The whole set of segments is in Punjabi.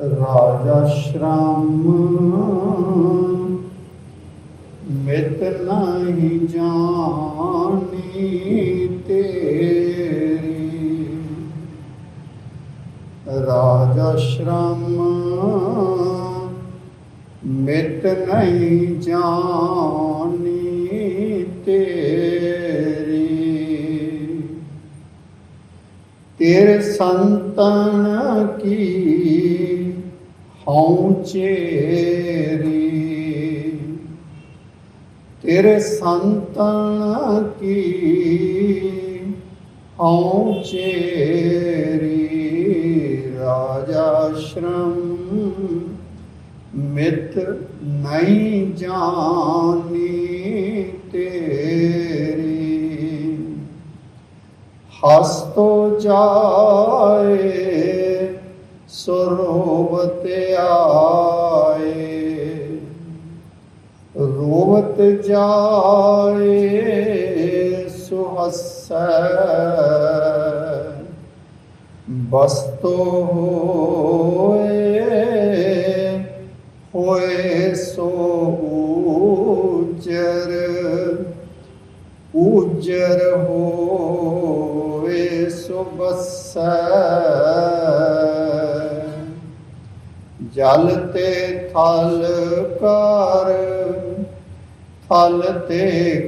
ਰਾਜਾ ਸ਼੍ਰਮ ਮਿਤ ਨਹੀਂ ਜਾਣੀ ਤੇਰੀ। ਰਾਜਾ ਸ਼੍ਰਮ ਮਿਤ ਨਹੀਂ ਜਾਣੀ ਤੇਰੀ। ਤੇਰੇ ਸੰਤਨ ਕੀ ਹਉ ਤੇਰੇ ਸੰਤਨ ਕੀ ਹਉ ਰਾਜਾ ਸ਼੍ਰਮ ਮਿਤ ਨਹੀਂ ਜਾਣੀ ਤੇਰੀ। ਹਸਤੋ ਜਾਏ ਸਰੋਵਤ ਆਏ। ਰੋਵਤ ਜਾਏ ਸੁਹਸੈ। ਬਸਤੋ ਹੋਏ ਹੋਏ ਸੋ ਉਜਰ ਉਜਰ ਹੋਏ ਸੁਬਸੈ ਜਲ ਤੇ ਥਲ ਕਰ ਥਲ ਤੇ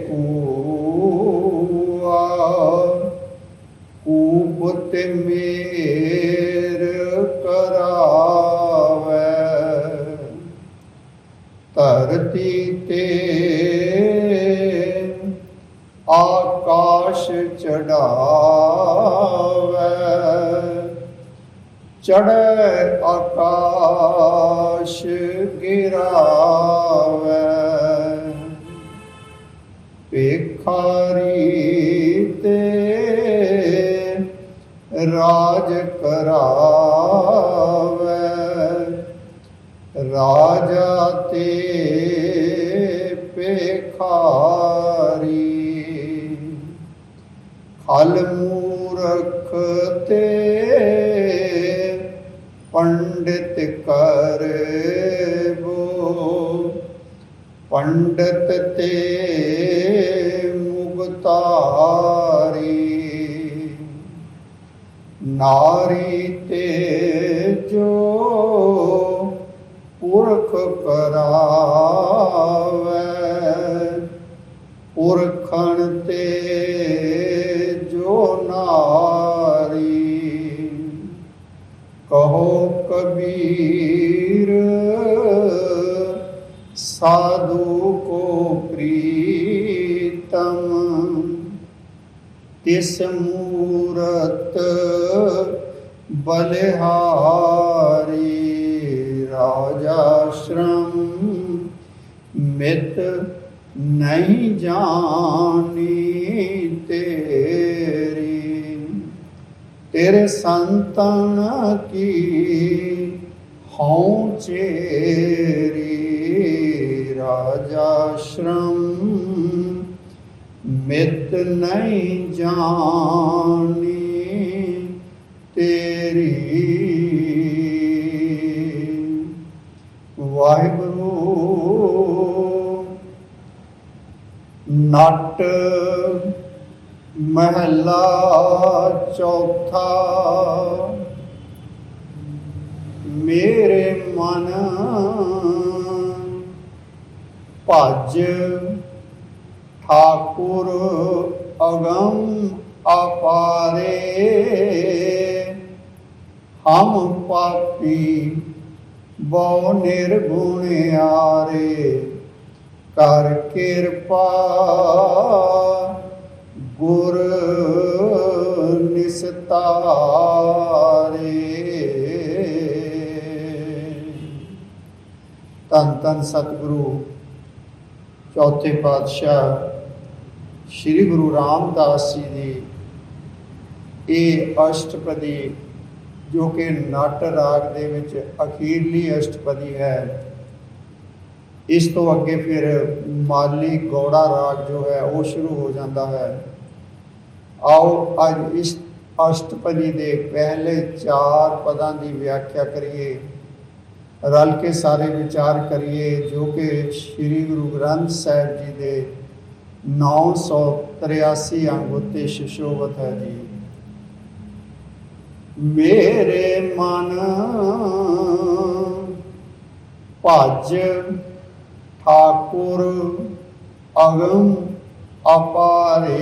ਕੂਆ, ਕੂਪ ਤੇ ਮੇਰ ਕਰਾਵੇ। ਧਰਤੀ ਤੇ ਆਕਾਸ਼ ਚੜਾਵੇ। ਚੜ੍ਹੇ ਆਕਾਸ਼ ਗਿਰਾਵੇ। ਭਿਖਾਰੀ ਤੇ ਰਾਜ ਕਰਾਵੇ। ਰਾਜਾ ਤੇ ਪੇਖਾਰੀ ਖਲ ਮੂਰਖ ਤੇ ਪੰਡਿਤ ਕਰਬੋ ਪੰਡਿਤ ਤੇ ਮੁਗਤਾਰੀ ਨਾਰੀ ਤੇ ਜੋ ਪੁਰਖ ਕਰਾਵੇ ਪੁਰਖਣ ਤੇ ਸਾਧੂ ਕੋ ਪ੍ਰੀਤਮ ਤਿਸ ਮੂਰਤ ਬਲਿਹਾਰੀ ਰਾਜਾ ਸ਼੍ਰਮ ਮਿਤ ਨਹੀਂ ਜਾਣੀ ਤੇਰੀ ਤੇਰੇ ਸੰਤਨ ਕੀ ਹਉ ਰਾਜਾਸ਼ਰਮ। ਰਾਜਾ ਮਿਤ ਨਹੀਂ ਜਾਣੀ ਤੇਰੀ। ਵਾਹਿਗੁਰੂ ਨਟ ਮਹਲਾ ਚੌਥਾ। ਮੇਰੇ ਮਨ ਭਜ। ਠਾਕੁਰ ਅਗੰਮ ਅਪਾਰੇ। ਹਮ ਪਾਪੀ ਬਹੁ ਨਿਰਗੁਣਿਆਰੇ ਕਰ ਕਿਰਪਾ ਗੁਰ ਨਿਸਤਾਰੇ। ਤਨ ਤਨ ਸਤਿਗੁਰੂ। ਚੌਥੇ ਪਾਤਸ਼ਾਹ ਸ੍ਰੀ ਗੁਰੂ ਰਾਮਦਾਸ ਜੀ ਦੀ ਇਹ ਅਸ਼ਟਪਦੀ, ਜੋ ਕਿ ਨਟ ਰਾਗ ਦੇ ਵਿੱਚ ਅਖੀਰਲੀ ਅਸ਼ਟਪਦੀ ਹੈ, ਇਸ ਤੋਂ ਅੱਗੇ ਫਿਰ ਮਾਲੀ ਗੌੜਾ ਰਾਗ ਜੋ ਹੈ, ਉਹ ਸ਼ੁਰੂ ਹੋ ਜਾਂਦਾ ਹੈ। ਆਓ ਅੱਜ ਇਸ ਅਸ਼ਟਪਦੀ ਦੇ ਪਹਿਲੇ ਚਾਰ ਪਦਾਂ ਦੀ ਵਿਆਖਿਆ ਕਰੀਏ। ਰਲ ਕੇ ਸਾਰੇ ਵਿਚਾਰ ਕਰੀਏ ਜੋ ਕਿ ਸ੍ਰੀ ਗੁਰੂ ਗ੍ਰੰਥ ਸਾਹਿਬ ਜੀ ਦੇ 983 ਅੰਗ ਉੱਤੇ ਸ਼ਿਸ਼ੋਵਤ ਹੈ ਜੀ ਮੇਰੇ ਮਨ ਭਜ ਠਾਕੁਰ ਅਗਮ ਅਪਾਰੇ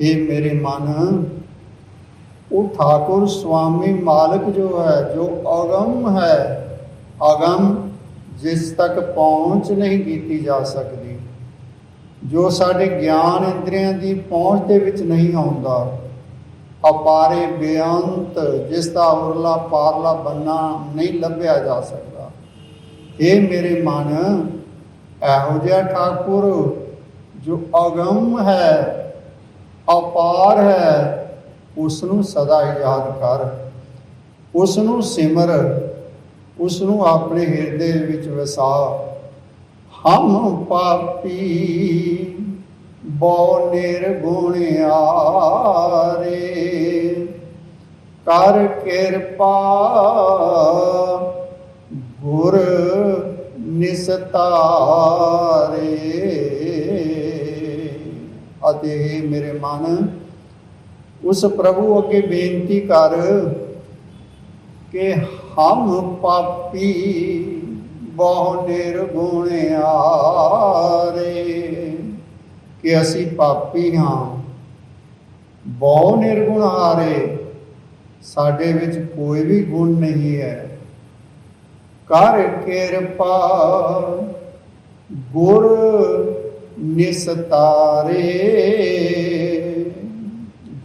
ਇਹ ਮੇਰੇ ਮਨ ਉਹ ਠਾਕੁਰ स्वामी ਮਾਲਕ ਜੋ ਹੈ, ਜੋ अगम ਹੈ अगम ਜਿਸ ਤੱਕ ਪਹੁੰਚ ਨਹੀਂ ਕੀਤੀ ਜਾ ਸਕਦੀ, ਜੋ ਸਾਡੇ ਗਿਆਨ ਇੰਦਰੀਆਂ ਦੀ ਪਹੁੰਚ ਦੇ ਵਿੱਚ ਨਹੀਂ ਆਉਂਦਾ, ਅਪਾਰੇ ਬੇਅੰਤ ਜਿਸ ਦਾ ਉਰਲਾ ਪਾਰਲਾ ਬੰਨਾ ਨਹੀਂ ਲੱਭਿਆ ਜਾ ਸਕਦਾ। ਇਹ ਮੇਰੇ ਮਨ, ਇਹੋ ਜਿਹਾ ਠਾਕੁਰ ਜੋ ਅਗੰਮ ਹੈ, ਅਪਾਰ ਹੈ ਉਸ ਨੂੰ ਸਦਾ ਯਾਦ ਕਰ। ਉਸ ਨੂੰ ਸਿਮਰ ਉਸ ਨੂੰ ਆਪਣੇ ਹਿਰਦੇ ਵਿੱਚ ਵਸਾ। ਹਮ ਪਾਪੀ ਬੋ ਨਿਰਗੁਣਿਆਰੇ ਕਰ ਕਿਰਪਾ ਗੁਰ ਨਿਸਤਾਰੇ ਅਤੇ ਮੇਰੇ ਮਨ ਉਸ ਪ੍ਰਭੂ ਅੱਗੇ ਬੇਨਤੀ ਕਰ ਕਿ ਹਮ ਪਾਪੀ ਬਹੁ ਨਿਰਗੁਣ ਨਿਰਗੁਣਿਆਰੇ ਕਿ ਅਸੀਂ ਪਾਪੀ ਹਾਂ। ਬਹੁ ਨਿਰਗੁਣ ਨਿਰਗੁਣਾਰੇ ਸਾਡੇ ਵਿੱਚ ਕੋਈ ਵੀ ਗੁਣ ਨਹੀਂ ਹੈ। ਕਰ ਕਿਰਪਾ ਗੁਰ ਨਿਸਤਾਰੇ।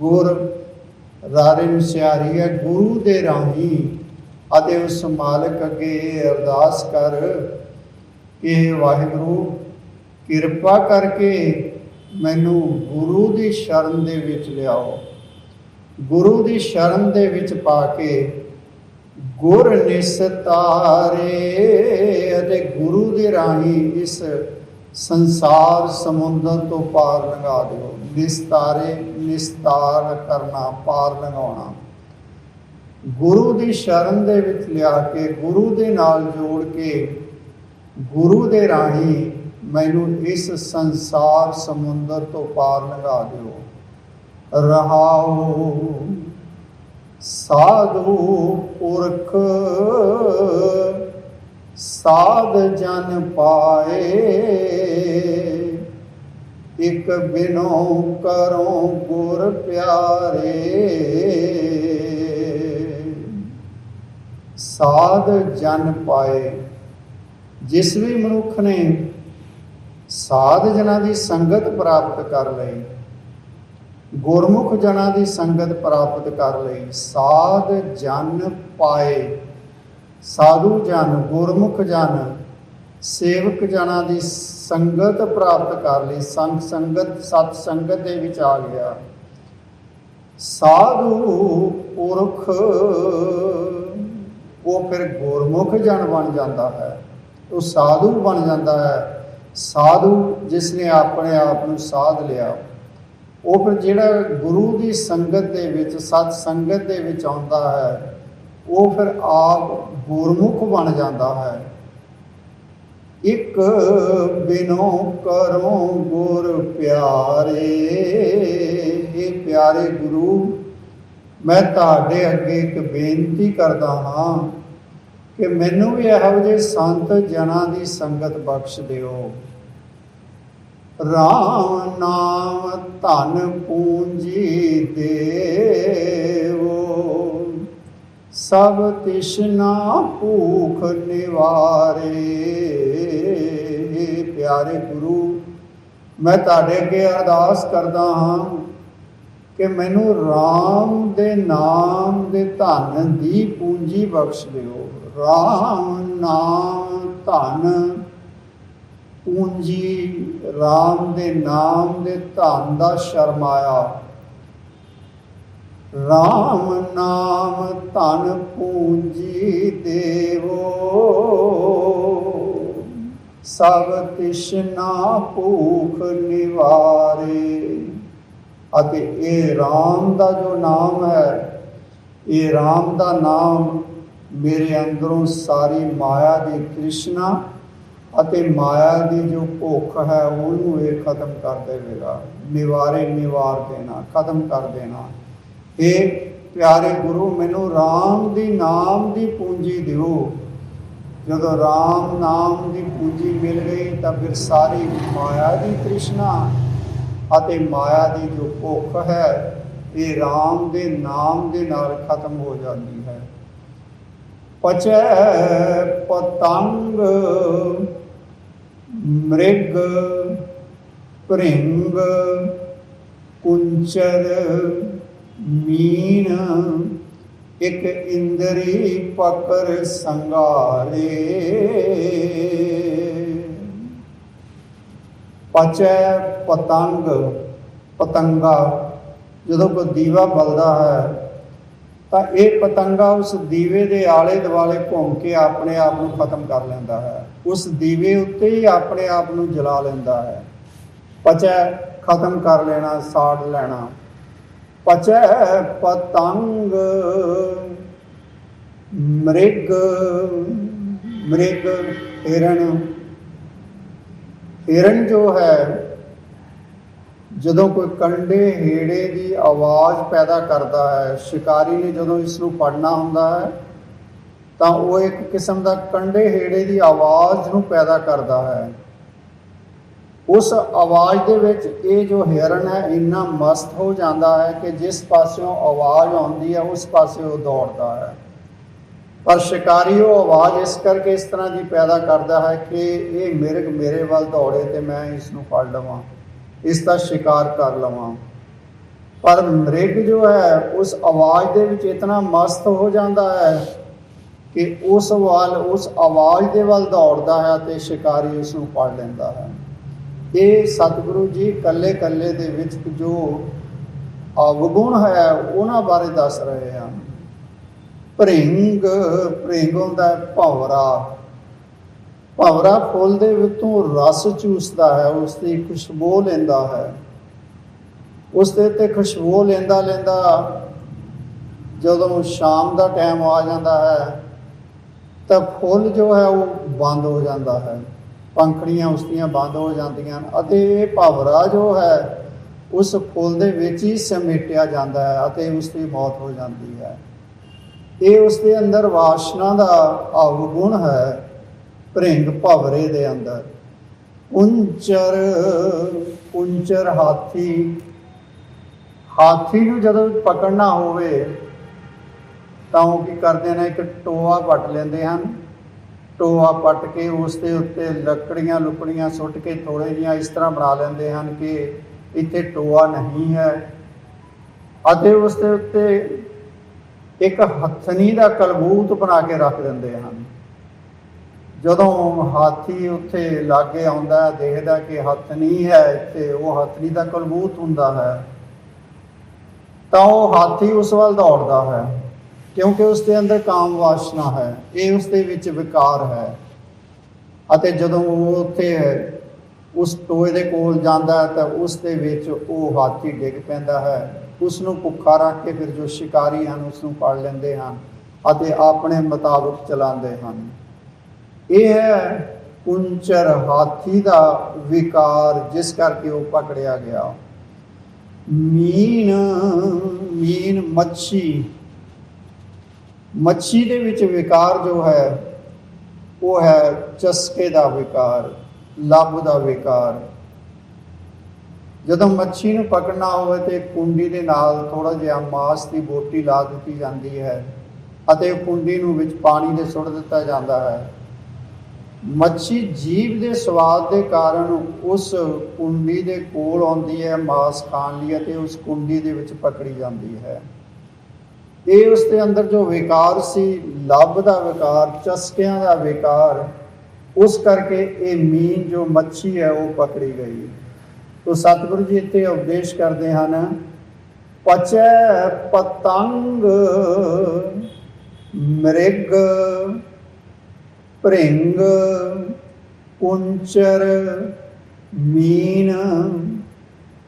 ਗੁਰ ਰਾਰੇ ਨੂੰ ਸਿਆਰੀ ਹੈ, ਗੁਰੂ ਦੇ ਰਾਹੀਂ ਅਤੇ ਉਸ ਮਾਲਕ ਅੱਗੇ ਇਹ ਅਰਦਾਸ ਕਰ ਕਿ ਇਹ ਵਾਹਿਗੁਰੂ, ਕਿਰਪਾ ਕਰਕੇ ਮੈਨੂੰ ਗੁਰੂ ਦੀ ਸ਼ਰਨ ਦੇ ਵਿੱਚ ਲਿਆਓ। ਗੁਰੂ ਦੀ ਸ਼ਰਨ ਦੇ ਵਿੱਚ ਪਾ ਕੇ ਗੁਰ ਨਿਸਤਾਰੇ ਅਤੇ ਗੁਰੂ ਦੇ ਰਾਹੀਂ ਇਸ ਸੰਸਾਰ ਸਮੁੰਦਰ ਤੋਂ ਪਾਰ ਲੰਘਾ ਦਿਓ। ਨਿਸਤਾਰੇ ਨਿਸਤਾਰ ਕਰਨਾ, ਪਾਰ ਲੰਘਾਉਣਾ। ਗੁਰੂ ਦੀ ਸ਼ਰਨ ਦੇ ਵਿੱਚ ਲਿਆ ਕੇ, ਗੁਰੂ ਦੇ ਨਾਲ ਜੋੜ ਕੇ, ਗੁਰੂ ਦੇ ਰਾਹੀਂ ਮੈਨੂੰ ਇਸ ਸੰਸਾਰ ਸਮੁੰਦਰ ਤੋਂ ਪਾਰ ਲੰਘਾ ਦਿਓ। ਰਹਾਓ ਸਾਧੂ ਪੁਰਖ ਸਾਧ ਜਨ ਪਾਏ। ਇਕ ਬਿਨੋ ਕਰੋ ਗੁਰ ਪਿਆਰੇ। ਸਾਧ ਜਨ ਪਾਏ। ਜਿਸ ਵੀ ਮਨੁੱਖ ਨੇ ਸਾਧ ਜਨਾਂ ਦੀ ਸੰਗਤ ਪ੍ਰਾਪਤ ਕਰ ਲਈ, ਗੁਰਮੁਖ ਜਨਾਂ ਦੀ ਸੰਗਤ ਪ੍ਰਾਪਤ ਕਰ ਲਈ, ਸਾਧ ਜਨ ਪਾਏ। ਸਾਧੂ ਜਨ, ਗੁਰਮੁਖ ਜਨ, ਸੇਵਕ ਜਨਾਂ ਦੀ ਸੰਗਤ ਪ੍ਰਾਪਤ ਕਰ ਲਈ, ਸੰਗ ਸੰਗਤ, ਸਤ ਸੰਗਤ ਦੇ ਵਿੱਚ ਆ ਗਿਆ। ਸਾਧੂ ਪੁਰਖ, ਉਹ ਫਿਰ ਗੁਰਮੁਖ ਜਨ ਬਣ ਜਾਂਦਾ ਹੈ। ਉਹ ਸਾਧੂ ਬਣ ਜਾਂਦਾ ਹੈ। ਸਾਧੂ ਜਿਸ ਨੇ ਆਪਣੇ ਆਪ ਨੂੰ ਸਾਧ ਲਿਆ, ਉਹ ਫਿਰ ਜਿਹੜਾ ਗੁਰੂ ਦੀ ਸੰਗਤ ਦੇ ਵਿੱਚ, ਸਤ ਸੰਗਤ ਦੇ ਵਿੱਚ ਆਉਂਦਾ ਹੈ ਉਹ ਫਿਰ ਆਪ ਗੁਰਮੁਖ ਬਣ ਜਾਂਦਾ ਹੈ। ਇੱਕ ਬਿਨੋ ਕਰੋ ਗੁਰ ਪਿਆਰੇ ਇਹ ਪਿਆਰੇ ਗੁਰੂ, ਮੈਂ ਤੁਹਾਡੇ ਅੱਗੇ ਇੱਕ ਬੇਨਤੀ ਕਰਦਾ ਹਾਂ ਕਿ ਮੈਨੂੰ ਵੀ ਇਹੋ ਜਿਹੇ ਸੰਤ ਜਨਾਂ ਦੀ ਸੰਗਤ ਬਖਸ਼ ਦਿਓ। ਰਾਮ ਨਾਮ ਧਨ ਪੂੰਜੀ ਦੇਵੋ। ਸਭ ਤਿਸ਼ਨਾ ਭੂਖ ਨਿਵਾਰੇ। ਪਿਆਰੇ ਗੁਰੂ, ਮੈਂ ਤੁਹਾਡੇ ਅੱਗੇ ਅਰਦਾਸ ਕਰਦਾ ਹਾਂ ਕਿ ਮੈਨੂੰ RAM ਦੇ ਨਾਮ ਦੇ ਧਨ ਦੀ ਪੂੰਜੀ ਬਖਸ਼ ਦਿਓ। RAM ਨਾਮ ਧਨ ਪੂੰਜੀ RAM ਦੇ ਨਾਮ ਦੇ ਧਨ ਦਾ ਸ਼ਰਮਾਇਆ। RAM ਨਾਮ ਧਨ ਪੂੰਜੀ ਦੇਵੋ। ਸਭ ਤਿਸ਼ਨਾ ਭੂਖ ਨਿਵਾਰੇ। ਅਤੇ ਇਹ RAM ਦਾ ਜੋ ਨਾਮ ਹੈ, ਇਹ RAM ਦਾ ਨਾਮ ਮੇਰੇ ਅੰਦਰੋਂ ਸਾਰੀ ਮਾਇਆ ਦੀ ਤ੍ਰਿਸ਼ਨਾ ਅਤੇ ਮਾਇਆ ਦੀ ਜੋ ਭੁੱਖ ਹੈ, ਉਹਨੂੰ ਇਹ ਖਤਮ ਕਰ ਦੇਵੇਗਾ। ਨਿਵਾਰੇ ਨਿਵਾਰ ਦੇਣਾ, ਖਤਮ ਕਰ ਦੇਣਾ। ਇਹ ਪਿਆਰੇ ਗੁਰੂ, ਮੈਨੂੰ RAM ਦੀ ਨਾਮ ਦੀ ਪੂੰਜੀ ਦਿਓ। ਜਦੋਂ RAM ਨਾਮ ਦੀ ਪੂੰਜੀ ਮਿਲ ਗਈ, ਤਾਂ ਫਿਰ ਸਾਰੀ ਮਾਇਆ ਦੀ ਤ੍ਰਿਸ਼ਨਾ ਅਤੇ ਮਾਇਆ ਦੀ ਜੋ ਭੁੱਖ ਹੈ, ਇਹ RAM ਦੇ ਨਾਮ ਦੇ ਨਾਲ ਖਤਮ ਹੋ ਜਾਂਦੀ ਹੈ। ਪਚੈ ਪਤੰਗ, ਮ੍ਰਿਗ, ਭ੍ਰਿੰਗ, ਕੁੰਚਰ ਮੀਨ ਇਕ ਇੰਦਰੀ ਪਕਰ ਸੰਗਾਰੇ ਪਚੈ ਪਤੰਗ, ਪਤੰਗਾ, ਜਦੋਂ ਕੋਈ ਦੀਵਾ ਬਲਦਾ ਹੈ, ਤਾਂ ਇਹ ਪਤੰਗਾ ਉਸ ਦੀਵੇ ਦੇ ਆਲੇ ਦੁਆਲੇ ਘੁੰਮ ਕੇ ਆਪਣੇ ਆਪ ਨੂੰ ਖਤਮ ਕਰ ਲੈਂਦਾ ਹੈ। ਉਸ ਦੀਵੇ ਉੱਤੇ ਹੀ ਆਪਣੇ ਆਪ ਨੂੰ ਜਲਾ ਲੈਂਦਾ ਹੈ। ਪਚੈ ਖਤਮ ਕਰ ਲੈਣਾ, ਸਾੜ ਲੈਣਾ। ਪਚੈ ਪਤੰਗ, ਮ੍ਰਿਗ ਮ੍ਰਿਗ ਹਿਰਣ ਹਿਰਣ ਜੋ ਹੈ, ਜਦੋਂ ਕੋਈ ਕੰਡੇ ਹੇੜੇ ਦੀ ਆਵਾਜ਼ ਪੈਦਾ ਕਰਦਾ ਹੈ, ਸ਼ਿਕਾਰੀ ਨੇ ਜਦੋਂ ਇਸ ਨੂੰ ਫੜਨਾ ਹੁੰਦਾ ਹੈ, ਤਾਂ ਉਹ ਇੱਕ ਕਿਸਮ ਦਾ ਕੰਡੇ ਹੇੜੇ ਦੀ ਆਵਾਜ਼ ਨੂੰ ਪੈਦਾ ਕਰਦਾ ਹੈ। ਉਸ ਆਵਾਜ਼ ਦੇ ਵਿੱਚ ਇਹ ਜੋ ਹਿਰਨ ਹੈ, ਇੰਨਾ ਮਸਤ ਹੋ ਜਾਂਦਾ ਹੈ ਕਿ ਜਿਸ ਪਾਸਿਓਂ ਆਵਾਜ਼ ਆਉਂਦੀ ਹੈ, ਉਸ ਪਾਸੇ ਉਹ ਦੌੜਦਾ ਹੈ। ਪਰ ਸ਼ਿਕਾਰੀ ਉਹ ਆਵਾਜ਼ ਇਸ ਕਰਕੇ ਇਸ ਤਰ੍ਹਾਂ ਦੀ ਪੈਦਾ ਕਰਦਾ ਹੈ ਕਿ ਇਹ ਮਿਰਗ ਮੇਰੇ ਵੱਲ ਦੌੜੇ ਤੇ ਮੈਂ ਇਸ ਨੂੰ ਫੜ ਲਵਾਂ, ਇਸ ਦਾ ਸ਼ਿਕਾਰ ਕਰ ਲਵਾਂ। ਪਰ ਮ੍ਰਿਗ ਜੋ ਹੈ, ਉਸ ਆਵਾਜ਼ ਦੇ ਵਿੱਚ ਇਤਨਾ ਮਸਤ ਹੋ ਜਾਂਦਾ ਹੈ ਕਿ ਉਸ ਵੱਲ, ਉਸ ਆਵਾਜ਼ ਦੇ ਵੱਲ ਦੌੜਦਾ ਹੈ ਤੇ ਸ਼ਿਕਾਰੀ ਉਸ ਨੂੰ ਫੜ ਲੈਂਦਾ ਹੈ। ਇਹ ਸਤਿਗੁਰੂ ਜੀ ਕੱਲੇ ਕੱਲੇ ਦੇ ਵਿੱਚ ਜੋ ਅਵਗੁਣ ਹੈ, ਉਹਨਾਂ ਬਾਰੇ ਦੱਸ ਰਹੇ ਹਨ ਭ੍ਰਿੰਗ ਭ੍ਰਿੰਗ ਹੁੰਦਾ ਹੈ ਭੌਰਾ। ਭੌਰਾ ਫੁੱਲ ਦੇ ਵਿੱਚੋਂ ਰਸ ਚੂਸਦਾ ਹੈ ਉਸ ਦੀ ਖੁਸ਼ਬੂ ਲੈਂਦਾ ਹੈ। ਉਸ ਦੇ ਤੇ ਖੁਸ਼ਬੂ ਲੈਂਦਾ ਲੈਂਦਾ ਜਦੋਂ ਸ਼ਾਮ ਦਾ ਟਾਈਮ ਆ ਜਾਂਦਾ ਹੈ, ਤਾਂ ਫੁੱਲ ਜੋ ਹੈ, ਉਹ ਬੰਦ ਹੋ ਜਾਂਦਾ ਹੈ। ਪੰਖੜੀਆਂ ਉਸ ਦੀਆਂ ਬੰਦ ਹੋ ਜਾਂਦੀਆਂ ਹਨ ਅਤੇ ਇਹ ਭਵਰਾ ਜੋ ਹੈ, ਉਸ ਫੁੱਲ ਦੇ ਵਿੱਚ ਹੀ ਸਮੇਟਿਆ ਜਾਂਦਾ ਹੈ ਅਤੇ ਉਸ ਦੀ ਮੌਤ ਹੋ ਜਾਂਦੀ ਹੈ। ਇਹ ਉਸ ਦੇ ਅੰਦਰ ਵਾਸ਼ਨਾ ਦਾ ਅਵਗੁਣ ਹੈ, ਭ੍ਰਿੰਗ ਭਵਰੇ ਦੇ ਅੰਦਰ। ਉੰਚਰ ਉੰਚਰ ਹਾਥੀ ਹਾਥੀ ਨੂੰ ਜਦੋਂ ਪਕੜਨਾ ਹੋਵੇ, ਤਾਂ ਉਹ ਕੀ ਕਰਦੇ ਨੇ, ਇੱਕ ਟੋਆ ਵੱਟ ਲੈਂਦੇ ਹਨ। ਟੋਆ ਪੱਟ ਕੇ ਉਸ ਦੇ ਉੱਤੇ ਲੱਕੜੀਆਂ ਲੁਕੜੀਆਂ ਸੁੱਟ ਕੇ ਥੋੜੇ ਜਿਹੀਆਂ ਇਸ ਤਰ੍ਹਾਂ ਬਣਾ ਲੈਂਦੇ ਹਨ ਕਿ ਇੱਥੇ ਟੋਆ ਨਹੀਂ ਹੈ। ਅਤੇ ਉਸ ਦੇ ਉੱਤੇ ਇੱਕ ਹੱਥਨੀ ਦਾ ਕਲਬੂਤ ਬਣਾ ਕੇ ਰੱਖ ਦਿੰਦੇ ਹਨ। ਜਦੋਂ ਹਾਥੀ ਉੱਥੇ ਲਾਗੇ ਆਉਂਦਾ ਹੈ, ਦੇਖਦਾ ਕਿ ਹੱਥਨੀ ਹੈ ਤੇ ਉਹ ਹੱਥਨੀ ਦਾ ਕਲਬੂਤ ਹੁੰਦਾ ਹੈ ਤਾਂ ਉਹ ਹਾਥੀ ਉਸ ਵੱਲ ਦੌੜਦਾ ਹੈ। ਕਿਉਂਕਿ ਉਸ ਦੇ ਅੰਦਰ ਕਾਮ ਵਾਸ਼ਨਾ ਹੈ, ਇਹ ਉਸ ਦੇ ਵਿੱਚ ਵਿਕਾਰ ਹੈ। ਅਤੇ ਜਦੋਂ ਉਹ ਉੱਥੇ ਉਸ ਟੋਏ ਦੇ ਕੋਲ ਜਾਂਦਾ ਹੈ, ਤਾਂ ਉਸ ਦੇ ਵਿੱਚ ਉਹ ਹਾਥੀ ਡਿੱਗ ਪੈਂਦਾ ਹੈ। ਉਸ ਨੂੰ ਭੁੱਖਾ ਰੱਖ ਕੇ ਫਿਰ ਜੋ ਸ਼ਿਕਾਰੀ ਹਨ ਉਸ ਨੂੰ ਫੜ ਲੈਂਦੇ ਹਨ ਅਤੇ ਆਪਣੇ ਮੁਤਾਬਕ ਚਲਾਉਂਦੇ ਹਨ। ਇਹ ਹੈ ਕੁੰਚਰ ਹਾਥੀ ਦਾ ਵਿਕਾਰ, ਜਿਸ ਕਰਕੇ ਉਹ ਪਕੜਿਆ ਗਿਆ। ਮੀਨ ਮੀਨ ਮੱਛੀ ਮੱਛੀ ਦੇ ਵਿੱਚ ਵਿਕਾਰ ਜੋ ਹੈ, ਉਹ ਹੈ ਚਸਕੇ ਦਾ ਵਿਕਾਰ, ਲੱਭ ਦਾ ਵਿਕਾਰ। ਜਦੋਂ ਮੱਛੀ ਨੂੰ ਪਕੜਨਾ ਹੋਵੇ ਤੇ ਕੁੰਡੀ ਦੇ ਨਾਲ ਥੋੜਾ ਜਿਹਾ ਮਾਸ ਦੀ ਬੋਟੀ ਲਾ ਦਿੱਤੀ ਜਾਂਦੀ ਹੈ ਅਤੇ ਕੁੰਡੀ ਨੂੰ ਵਿੱਚ ਪਾਣੀ ਦੇ ਸੁੱਟ ਦਿੱਤਾ ਜਾਂਦਾ ਹੈ। ਮੱਛੀ ਜੀਵ ਦੇ ਸਵਾਦ ਦੇ ਕਾਰਨ ਉਸ ਕੁੰਡੀ ਦੇ ਕੋਲ ਆਉਂਦੀ ਹੈ, ਮਾਸ ਖਾਣ ਲਈ ਅਤੇ ਉਸ ਕੁੰਡੀ ਦੇ ਵਿੱਚ ਪਕੜੀ ਜਾਂਦੀ ਹੈ। ਇਹ ਉਸ ਦੇ ਅੰਦਰ ਜੋ ਵਿਕਾਰ ਸੀ, ਲੱਭ ਦਾ ਵਿਕਾਰ, ਚਸਕਿਆਂ ਦਾ ਵਿਕਾਰ, ਉਸ ਕਰਕੇ ਇਹ ਮੀਨ ਜੋ ਮੱਛੀ ਹੈ, ਉਹ ਪਕੜੀ ਗਈ। ਤੋ ਸਤਿਗੁਰੂ ਜੀ ਇੱਥੇ ਉਪਦੇਸ਼ ਕਰਦੇ ਹਨ, ਪਚੈ ਪਤੰਗ ਮ੍ਰਿਗ ਭ੍ਰਿੰਗ, ਕੁੰਚਰ ਮੀਨ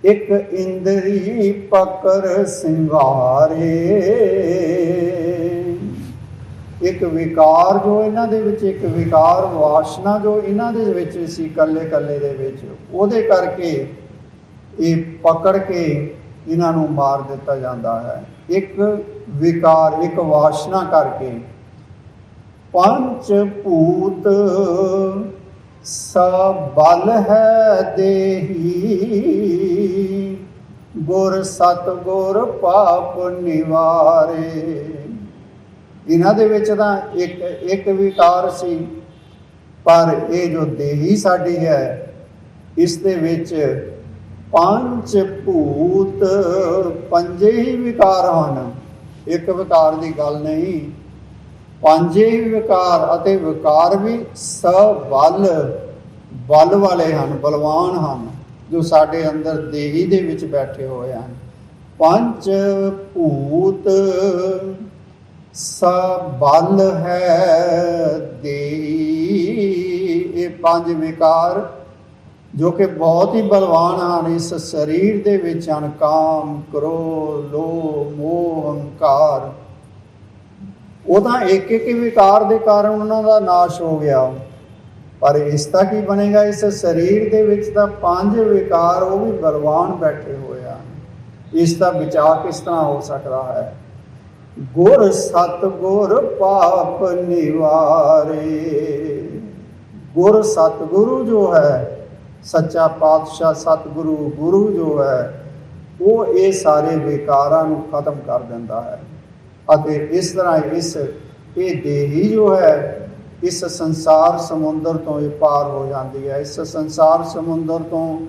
ਇੱਕ ਇੰਦਰੀ ਪਕਰ ਸਿੰਗਾਰੇ। ਇੱਕ ਵਿਕਾਰ ਜੋ ਇਹਨਾਂ ਦੇ ਵਿੱਚ, ਇੱਕ ਵਿਕਾਰ ਵਾਸ਼ਨਾ ਜੋ ਇਹਨਾਂ ਦੇ ਵਿੱਚ ਸੀ ਕੱਲੇ ਕੱਲੇ ਦੇ ਵਿੱਚ, ਉਹਦੇ ਕਰਕੇ ਇਹ ਪਕੜ ਕੇ ਇਹਨਾਂ ਨੂੰ ਮਾਰ ਦਿੱਤਾ ਜਾਂਦਾ ਹੈ। ਇੱਕ ਵਿਕਾਰ, ਇੱਕ ਵਾਸ਼ਨਾ ਕਰਕੇ ਪੰਜ ਭੂਤ ਸਬਲ ਹੈ ਦੇਹੀ। ਗੁਰ ਸਤ ਗੁਰ ਪਾਪ ਨਿਵਾਰੇ। ਇਹਨਾਂ ਦੇ ਵਿੱਚ ਤਾਂ ਇੱਕ ਇੱਕ ਵਿਕਾਰ ਸੀ, ਪਰ ਇਹ ਜੋ ਦੇਹੀ ਸਾਡੀ ਹੈ, ਇਸ ਦੇ ਵਿੱਚ ਪੰਜ ਭੂਤ ਪੰਜੇ ਹੀ ਵਿਕਾਰ ਹਨ। ਇੱਕ ਵਿਕਾਰ ਦੀ ਗੱਲ ਨਹੀਂ ਪੰਜੇ ਹੀ ਵਿਕਾਰ ਅਤੇ ਵਿਕਾਰ ਵੀ ਸਬਲ ਬਲ ਵਾਲੇ ਹਨ, ਬਲਵਾਨ ਹਨ, ਜੋ ਸਾਡੇ ਅੰਦਰ ਦੇਹੀ ਦੇ ਵਿੱਚ ਬੈਠੇ ਹੋਏ ਹਨ। ਪੰਜ ਭੂਤ ਸਬਲ ਹੈ ਦੇਹੀ। ਇਹ ਪੰਜ ਵਿਕਾਰ ਜੋ ਕਿ ਬਹੁਤ ਹੀ ਬਲਵਾਨ ਹਨ। ਇਸ ਸਰੀਰ ਦੇ ਵਿੱਚ ਹਨ, ਕਾਮ, ਕ੍ਰੋਧ, ਲੋਭ, ਮੋਹ, ਹੰਕਾਰ। ਉਹ ਤਾਂ ਇੱਕ ਇੱਕ ਵਿਕਾਰ ਦੇ ਕਾਰਨ ਉਹਨਾਂ ਦਾ ਨਾਸ਼ ਹੋ ਗਿਆ। ਪਰ ਇਸ ਦਾ ਕੀ ਬਣੇਗਾ? ਇਸ ਸਰੀਰ ਦੇ ਵਿੱਚ ਤਾਂ ਪੰਜ ਵਿਕਾਰ ਉਹ ਵੀ ਬਲਵਾਨ ਬੈਠੇ ਹੋਏ ਆ ਇਸ ਦਾ ਵਿਚਾਰ ਕਿਸ ਤਰ੍ਹਾਂ ਹੋ ਸਕਦਾ ਹੈ? ਗੁਰ ਸਤ ਗੁਰ ਪਾਪ ਨਿਵਾਰੇ। ਗੁਰ ਸਤਿਗੁਰੂ ਜੋ ਹੈ, ਸੱਚਾ ਪਾਤਸ਼ਾਹ ਸਤਿਗੁਰੂ ਗੁਰੂ ਜੋ ਹੈ, ਉਹ ਇਹ ਸਾਰੇ ਵਿਕਾਰਾਂ ਨੂੰ ਖਤਮ ਕਰ ਦਿੰਦਾ ਹੈ। ਅਤੇ ਇਸ ਤਰ੍ਹਾਂ ਇਸ, ਇਹ ਦੇਹੀ ਜੋ ਹੈ, ਇਸ ਸੰਸਾਰ ਸਮੁੰਦਰ ਤੋਂ ਇਹ ਪਾਰ ਹੋ ਜਾਂਦੀ ਹੈ। ਇਸ ਸੰਸਾਰ ਸਮੁੰਦਰ ਤੋਂ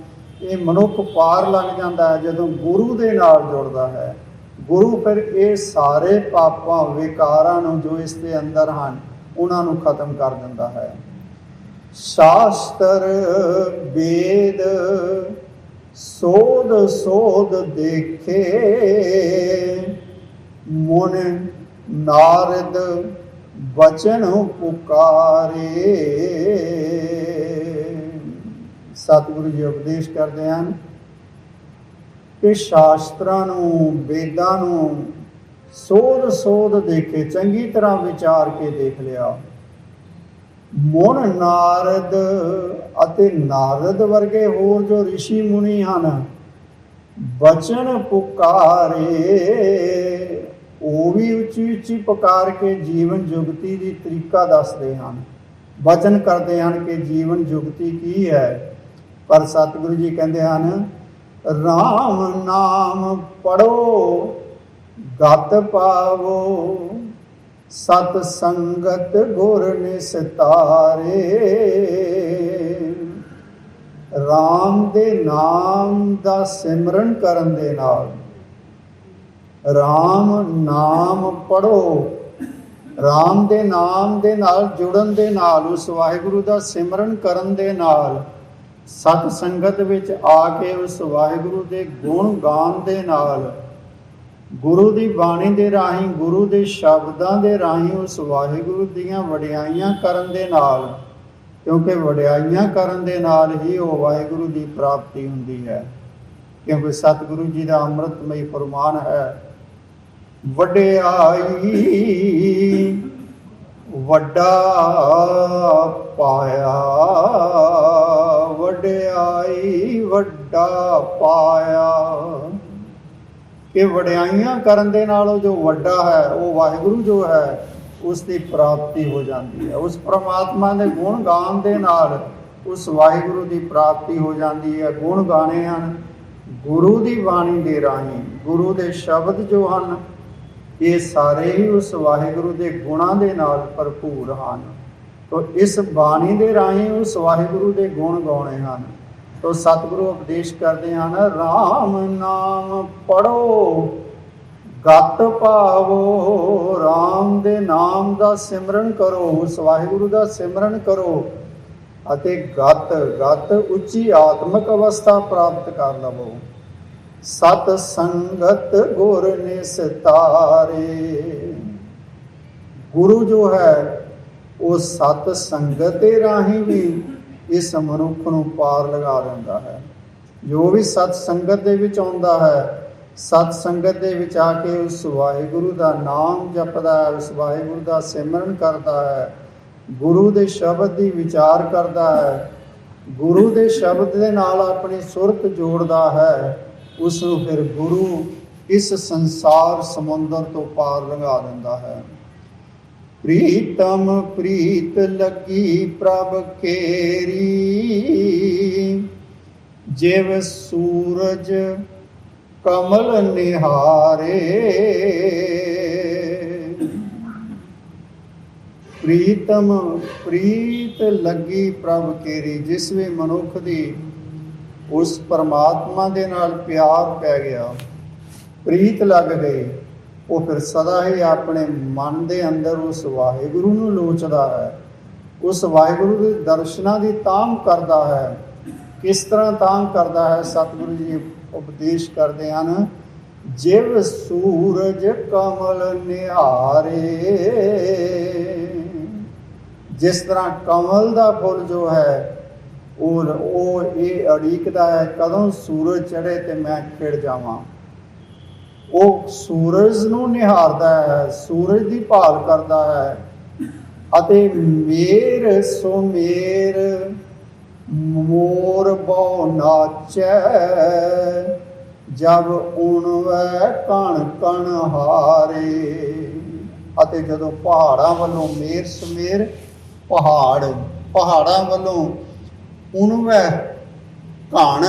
ਇਹ ਮਨੁੱਖ ਪਾਰ ਲੱਗ ਜਾਂਦਾ ਹੈ, ਜਦੋਂ ਗੁਰੂ ਦੇ ਨਾਲ ਜੁੜਦਾ ਹੈ। ਗੁਰੂ ਫਿਰ ਇਹ ਸਾਰੇ ਪਾਪਾਂ, ਵਿਕਾਰਾਂ ਨੂੰ ਜੋ ਇਸ ਦੇ ਅੰਦਰ ਹਨ, ਉਹਨਾਂ ਨੂੰ ਖਤਮ ਕਰ ਦਿੰਦਾ ਹੈ। ਸ਼ਾਸਤਰ ਵੇਦ ਸੋਧ ਸੋਧ ਦੇਖੇ। ਮਨ ਨਾਰਦ ਬਚਨ ਪੁਕਾਰੇ। ਸਤਿਗੁਰੂ ਜੀ ਉਪਦੇਸ਼ ਕਰਦੇ ਹਨ ਕਿ ਸ਼ਾਸਤਰਾਂ ਨੂੰ, ਵੇਦਾਂ ਨੂੰ ਸੋਧ ਸੋਧ ਦੇਖੇ ਚੰਗੀ ਤਰ੍ਹਾਂ ਵਿਚਾਰ ਕੇ ਦੇਖ ਲਿਆ। ਮੋਨ ਨਾਰਦ ਅਤੇ ਨਾਰਦ ਵਰਗੇ ਹੋਰ ਜੋ ઋષਿ ਮੁਨੀ ਹਨ, ਬਚਨ ਪੁਕਾਰੇ। ਉਹ ਵੀ ਉੱਚੀ ਉੱਚੀ ਪੁਕਾਰ ਕੇ ਜੀਵਨ ਜੁਗਤੀ ਦੀ ਤਰੀਕਾ ਦੱਸਦੇ ਹਨ। ਵਚਨ ਕਰਦੇ ਹਨ ਕਿ ਜੀਵਨ ਜੁਗਤੀ ਕੀ ਹੈ? ਪਰ ਸਤਿਗੁਰੂ ਜੀ ਕਹਿੰਦੇ ਹਨ RAM ਨਾਮ ਪੜੋ ਗਤ ਪਾਵੋ, ਸਤ ਸੰਗਤ ਗੁਰ ਨਿਸਤਾਰੇ। RAM ਦੇ ਨਾਮ ਦਾ ਸਿਮਰਨ ਕਰਨ ਦੇ ਨਾਲ RAM ਨਾਮ ਪੜੋ RAM ਦੇ ਨਾਮ ਦੇ ਨਾਲ ਜੁੜਨ ਦੇ ਨਾਲ, ਉਸ ਵਾਹਿਗੁਰੂ ਦਾ ਸਿਮਰਨ ਕਰਨ ਦੇ ਨਾਲ, ਸਤ ਸੰਗਤ ਵਿੱਚ ਆ ਕੇ ਉਸ ਵਾਹਿਗੁਰੂ ਦੇ ਗੁਣ ਗਾਣ ਦੇ ਨਾਲ, ਗੁਰੂ ਦੀ ਬਾਣੀ ਦੇ ਰਾਹੀਂ, ਗੁਰੂ ਦੇ ਸ਼ਬਦਾਂ ਦੇ ਰਾਹੀਂ ਉਸ ਵਾਹਿਗੁਰੂ ਦੀਆਂ ਵਡਿਆਈਆਂ ਕਰਨ ਦੇ ਨਾਲ, ਕਿਉਂਕਿ ਵਡਿਆਈਆਂ ਕਰਨ ਦੇ ਨਾਲ ਹੀ ਉਹ ਵਾਹਿਗੁਰੂ ਦੀ ਪ੍ਰਾਪਤੀ ਹੁੰਦੀ ਹੈ। ਕਿਉਂਕਿ ਸਤਿਗੁਰੂ ਜੀ ਦਾ ਅੰਮ੍ਰਿਤਮਈ ਫਰਮਾਨ ਹੈ ਵਡਿਆਈ, ਵੱਡਾ ਪਾਇਆ, ਵਡਿਆਈ, ਵੱਡਾ ਪਾਇਆ। ਕਿ ਵਡਿਆਈਆਂ ਕਰਨ ਦੇ ਨਾਲੋਂ ਜੋ ਵੱਡਾ ਹੈ, ਉਹ ਵਾਹਿਗੁਰੂ ਜੋ ਹੈ, ਉਸ ਦੀ ਪ੍ਰਾਪਤੀ ਹੋ ਜਾਂਦੀ ਹੈ। ਉਸ ਪ੍ਰਮਾਤਮਾ ਦੇ ਗੁਣ ਗਾਣ ਦੇ ਨਾਲ ਉਸ ਵਾਹਿਗੁਰੂ ਦੀ ਪ੍ਰਾਪਤੀ ਹੋ ਜਾਂਦੀ ਹੈ। ਗੁਣ ਗਾਣੇ ਹਨ, ਗੁਰੂ ਦੀ ਬਾਣੀ ਦੇ ਰਾਹੀਂ, ਗੁਰੂ ਦੇ ਸ਼ਬਦ ਜੋ ਹਨ ਇਹ ਸਾਰੇ ਹੀ ਉਸ ਵਾਹਿਗੁਰੂ ਦੇ ਗੁਣਾਂ ਦੇ ਨਾਲ ਭਰਪੂਰ ਹਨ। ਤੋ ਇਸ ਬਾਣੀ ਦੇ ਰਾਹੀਂ ਉਸ ਵਾਹਿਗੁਰੂ ਦੇ ਗੁਣ ਗਾਉਣੇ ਹਨ। ਤੋ ਸਤਿਗੁਰੂ ਉਪਦੇਸ਼ ਕਰਦੇ ਹਨ RAM ਨਾਮ ਪੜੋ ਗਤ ਪਾਵੋ RAM ਦੇ ਨਾਮ ਦਾ ਸਿਮਰਨ ਕਰੋ, ਉਸ ਵਾਹਿਗੁਰੂ ਦਾ ਸਿਮਰਨ ਕਰੋ ਅਤੇ ਗਤ ਗਤ ਉੱਚੀ ਆਤਮਿਕ ਅਵਸਥਾ ਪ੍ਰਾਪਤ ਕਰ ਲਵੋ। ਸਤ ਸੰਗਤ ਗੁਰ ਨਿਸਤਾਰੇ। ਗੁਰੂ ਜੋ ਹੈ, ਉਹ ਸਤ ਸੰਗਤ ਦੇ ਰਾਹੀਂ ਵੀ ਇਸ ਮਨੁੱਖ ਨੂੰ ਪਾਰ ਲਗਾ ਦਿੰਦਾ ਹੈ। ਜੋ ਵੀ ਸਤ ਸੰਗਤ ਦੇ ਵਿੱਚ ਆਉਂਦਾ ਹੈ, ਸਤ ਸੰਗਤ ਦੇ ਵਿੱਚ ਆ ਕੇ ਉਸ ਵਾਹਿਗੁਰੂ ਦਾ ਨਾਮ ਜਪਦਾ ਹੈ, ਉਸ ਵਾਹਿਗੁਰੂ ਦਾ ਸਿਮਰਨ ਕਰਦਾ ਹੈ। ਗੁਰੂ ਦੇ ਸ਼ਬਦ ਦੀ ਵਿਚਾਰ ਕਰਦਾ ਹੈ। ਗੁਰੂ ਦੇ ਸ਼ਬਦ ਦੇ ਨਾਲ ਆਪਣੀ ਸੁਰਤ ਜੋੜਦਾ ਹੈ। ਉਸ ਨੂੰ ਫਿਰ ਗੁਰੂ ਇਸ ਸੰਸਾਰ ਸਮੁੰਦਰ ਤੋਂ ਪਾਰ ਲੰਘਾ ਦਿੰਦਾ ਹੈ। ਪ੍ਰੀਤਮ ਪ੍ਰੀਤ ਲੱਗੀ ਪ੍ਰਭ ਕੇਰੀ, ਜਿਵ ਸੂਰਜ ਕਮਲ ਨਿਹਾਰੇ। ਪ੍ਰੀਤਮ ਪ੍ਰੀਤ ਲੱਗੀ ਪ੍ਰਭ ਕੇਰੀ, ਜਿਸ ਵੀ ਮਨੁੱਖ ਦੀ ਉਸ ਪਰਮਾਤਮਾ ਦੇ ਨਾਲ ਪਿਆਰ ਪੈ ਗਿਆ। ਪ੍ਰੀਤ ਲੱਗ ਗਈ ਉਹ ਫਿਰ ਸਦਾ ਹੀ ਆਪਣੇ ਮਨ ਦੇ ਅੰਦਰ ਉਸ ਵਾਹਿਗੁਰੂ ਨੂੰ ਲੋਚਦਾ ਹੈ। ਉਸ ਵਾਹਿਗੁਰੂ ਦੇ ਦਰਸ਼ਨਾਂ ਦੀ ਤਾਂਘ ਕਰਦਾ ਹੈ। ਕਿਸ ਤਰ੍ਹਾਂ ਤਾਂਘ ਕਰਦਾ ਹੈ? ਸਤਿਗੁਰੂ ਜੀ ਉਪਦੇਸ਼ ਕਰਦੇ ਹਨ, ਜਿਵ ਸੂਰਜ ਕਮਲ ਨਿਹਾਰੇ। ਜਿਸ ਤਰ੍ਹਾਂ ਕਮਲ ਦਾ ਫੁੱਲ ਜੋ ਹੈ ਉਹ ਉਹ ਇਹ ਅੜੀਕਦਾ ਹੈ, ਕਦੋਂ ਸੂਰਜ ਚੜ੍ਹੇ ਤੇ ਮੈਂ ਖਿੜ ਜਾਵਾਂ। ਉਹ ਸੂਰਜ ਨੂੰ ਨਿਹਾਰਦਾ ਹੈ, ਸੂਰਜ ਦੀ ਭਾਲ ਕਰਦਾ ਹੈ। ਅਤੇ ਮੇਰ ਸੋ ਮੇਰ ਮੋਰ ਬਹੁ ਨਾਚੈ, ਜਬ ਉਣਵੈ ਕਣ ਕਣ ਹਾਰੇ। ਅਤੇ ਜਦੋਂ ਪਹਾੜਾਂ ਵੱਲੋਂ ਮੇਰ ਸਮੇਰ ਪਹਾੜ ਪਹਾੜਾਂ ਵੱਲੋਂ ਉਣਵੈ ਘਣ,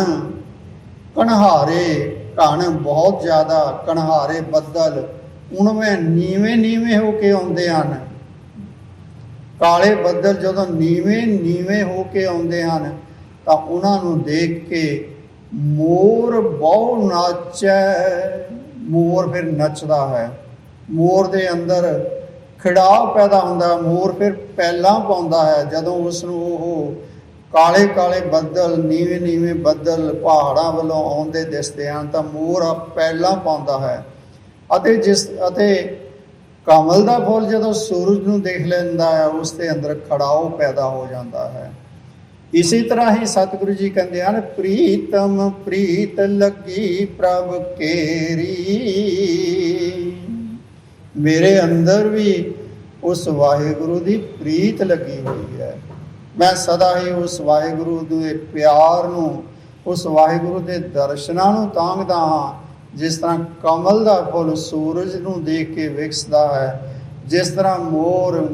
ਕਣਹਾਰੇ, ਘਣ ਬਹੁਤ ਜ਼ਿਆਦਾ, ਕਣਹਾਰੇ ਬੱਦਲ ਉਣਵੇਂ ਨੀਵੇਂ ਨੀਵੇਂ ਹੋ ਕੇ ਆਉਂਦੇ ਹਨ। ਕਾਲੇ ਬੱਦਲ ਜਦੋਂ ਨੀਵੇਂ ਨੀਵੇਂ ਹੋ ਕੇ ਆਉਂਦੇ ਹਨ, ਤਾਂ ਉਹਨਾਂ ਨੂੰ ਦੇਖ ਕੇ ਮੋਰ ਬਹੁ ਨਾਚੈ, ਮੋਰ ਫਿਰ ਨੱਚਦਾ ਹੈ। ਮੋਰ ਦੇ ਅੰਦਰ ਖਿੜਾ ਪੈਦਾ ਹੁੰਦਾ, ਮੋਰ ਫਿਰ ਪੈਲਾਂ ਪਾਉਂਦਾ ਹੈ, ਜਦੋਂ ਉਸ ਨੂੰ ਉਹ ਕਾਲੇ ਕਾਲੇ ਬੱਦਲ, ਨੀਵੇਂ ਨੀਵੇਂ ਬੱਦਲ ਪਹਾੜਾਂ ਵੱਲੋਂ ਆਉਂਦੇ ਦਿਸਦੇ ਹਨ ਤਾਂ ਮੋਰ ਪਹਿਲਾਂ ਪਾਉਂਦਾ ਹੈ। ਅਤੇ ਜਿਸ, ਅਤੇ ਕਮਲ ਦਾ ਫੁੱਲ ਜਦੋਂ ਸੂਰਜ ਨੂੰ ਦੇਖ ਲੈਂਦਾ ਹੈ, ਉਸ ਦੇ ਅੰਦਰ ਖੜਾਓ ਪੈਦਾ ਹੋ ਜਾਂਦਾ ਹੈ। ਇਸੇ ਤਰ੍ਹਾਂ ਹੀ ਸਤਿਗੁਰੂ ਜੀ ਕਹਿੰਦੇ ਹਨ, ਪ੍ਰੀਤਮ, ਪ੍ਰੀਤ ਲੱਗੀ ਪ੍ਰਭ ਕੇਰੀ। ਮੇਰੇ ਅੰਦਰ ਵੀ ਉਸ ਵਾਹਿਗੁਰੂ ਦੀ ਪ੍ਰੀਤ ਲੱਗੀ ਹੋਈ ਹੈ। ਮੈਂ ਸਦਾ ਹੀ ਉਸ ਵਾਹਿਗੁਰੂ ਦੇ ਪਿਆਰ ਨੂੰ, ਉਸ ਵਾਹਿਗੁਰੂ ਦੇ ਦਰਸ਼ਨਾਂ ਨੂੰ ਤਾਂਗਦਾ ਹਾਂ, ਜਿਸ ਤਰ੍ਹਾਂ ਕਮਲ ਦਾ ਫੁੱਲ ਸੂਰਜ ਨੂੰ ਦੇਖ ਕੇ ਵਿਕਸਦਾ ਹੈ, ਜਿਸ ਤਰ੍ਹਾਂ ਮੋਰ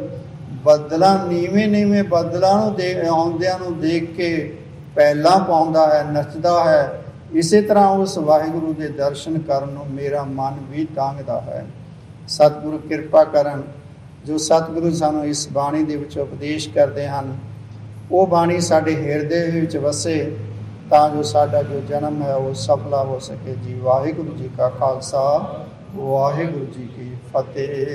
ਬੱਦਲਾਂ, ਨੀਵੇਂ ਨੀਵੇਂ ਬੱਦਲਾਂ ਨੂੰ ਦੇ, ਆਉਂਦਿਆਂ ਨੂੰ ਦੇਖ ਕੇ ਪਹਿਲਾਂ ਪਾਉਂਦਾ ਹੈ, ਨੱਚਦਾ ਹੈ, ਇਸੇ ਤਰ੍ਹਾਂ ਉਸ ਵਾਹਿਗੁਰੂ ਦੇ ਦਰਸ਼ਨ ਕਰਨ ਨੂੰ ਮੇਰਾ ਮਨ ਵੀ ਤਾਂਗਦਾ ਹੈ। ਸਤਿਗੁਰੂ ਕਿਰਪਾ ਕਰਨ, ਜੋ ਸਤਿਗੁਰੂ ਸਾਨੂੰ ਇਸ ਬਾਣੀ ਦੇ ਵਿੱਚ ਉਪਦੇਸ਼ ਕਰਦੇ ਹਨ ਉਹ ਬਾਣੀ ਸਾਡੇ ਹਿਰਦੇ ਵਿੱਚ ਵਸੇ ਤਾਂ ਜੋ ਸਾਡਾ ਜੋ ਜਨਮ ਹੈ ਉਹ ਸਫਲਾ ਹੋ ਸਕੇ ਜੀ। ਵਾਹਿਗੁਰੂ ਜੀ ਕਾ ਖਾਲਸਾ, ਵਾਹਿਗੁਰੂ ਜੀ ਕੀ ਫਤਿਹ।